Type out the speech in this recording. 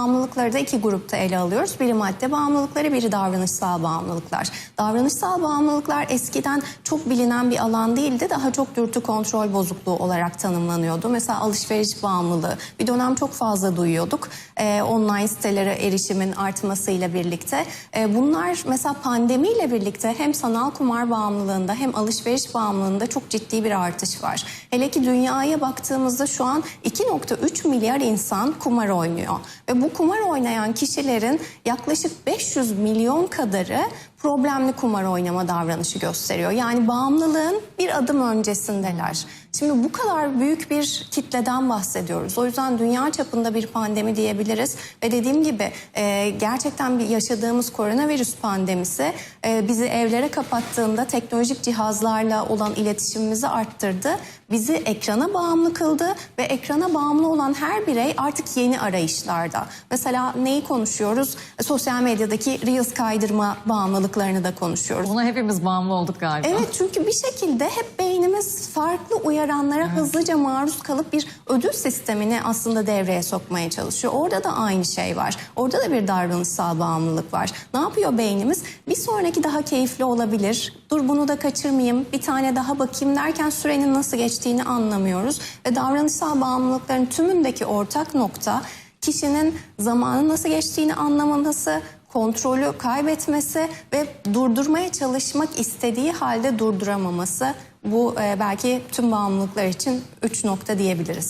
Bağımlılıkları da iki grupta ele alıyoruz. Biri madde bağımlılıkları, biri davranışsal bağımlılıklar. Davranışsal bağımlılıklar eskiden çok bilinen bir alan değildi. Daha çok dürtü kontrol bozukluğu olarak tanımlanıyordu. Mesela alışveriş bağımlılığı. Bir dönem çok fazla duyuyorduk. Ee, online sitelere erişimin artmasıyla birlikte. Ee, bunlar mesela pandemiyle birlikte hem sanal kumar bağımlılığında hem alışveriş bağımlılığında çok ciddi bir artış var. Hele ki dünyaya baktığımızda şu an 2.3 milyar insan kumar oynuyor. Ve bu kumar oynayan kişilerin yaklaşık 500 milyon kadarı problemli kumar oynama davranışı gösteriyor. Yani bağımlılığın bir adım öncesindeler. Şimdi bu kadar büyük bir kitleden bahsediyoruz. O yüzden dünya çapında bir pandemi diyebiliriz. Ve dediğim gibi e, gerçekten bir yaşadığımız koronavirüs pandemisi e, bizi evlere kapattığında teknolojik cihazlarla olan iletişimimizi arttırdı. Bizi ekrana bağımlı kıldı ve ekrana bağımlı olan her birey artık yeni arayışlarda. Mesela neyi konuşuyoruz? E, Sosyal medyadaki Reels kaydırma bağımlılıklarını da konuşuyoruz. Buna hepimiz bağımlı olduk galiba. Evet çünkü bir şekilde hep beynimiz farklı uyaranlara hızlıca maruz kalıp bir ödül sistemini aslında devreye sokmaya çalışıyor. Orada da aynı şey var. Orada da bir davranışsal bağımlılık var. Ne yapıyor beynimiz? Bir sonraki daha keyifli olabilir. Dur bunu da kaçırmayayım, bir tane daha bakayım derken sürenin nasıl geçtiğini anlamıyoruz. Ve davranışsal bağımlılıkların tümündeki ortak nokta kişinin zamanın nasıl geçtiğini anlamaması, kontrolü kaybetmesi ve durdurmaya çalışmak istediği halde durduramaması. Bu e, belki tüm bağımlılıklar için üç nokta diyebiliriz.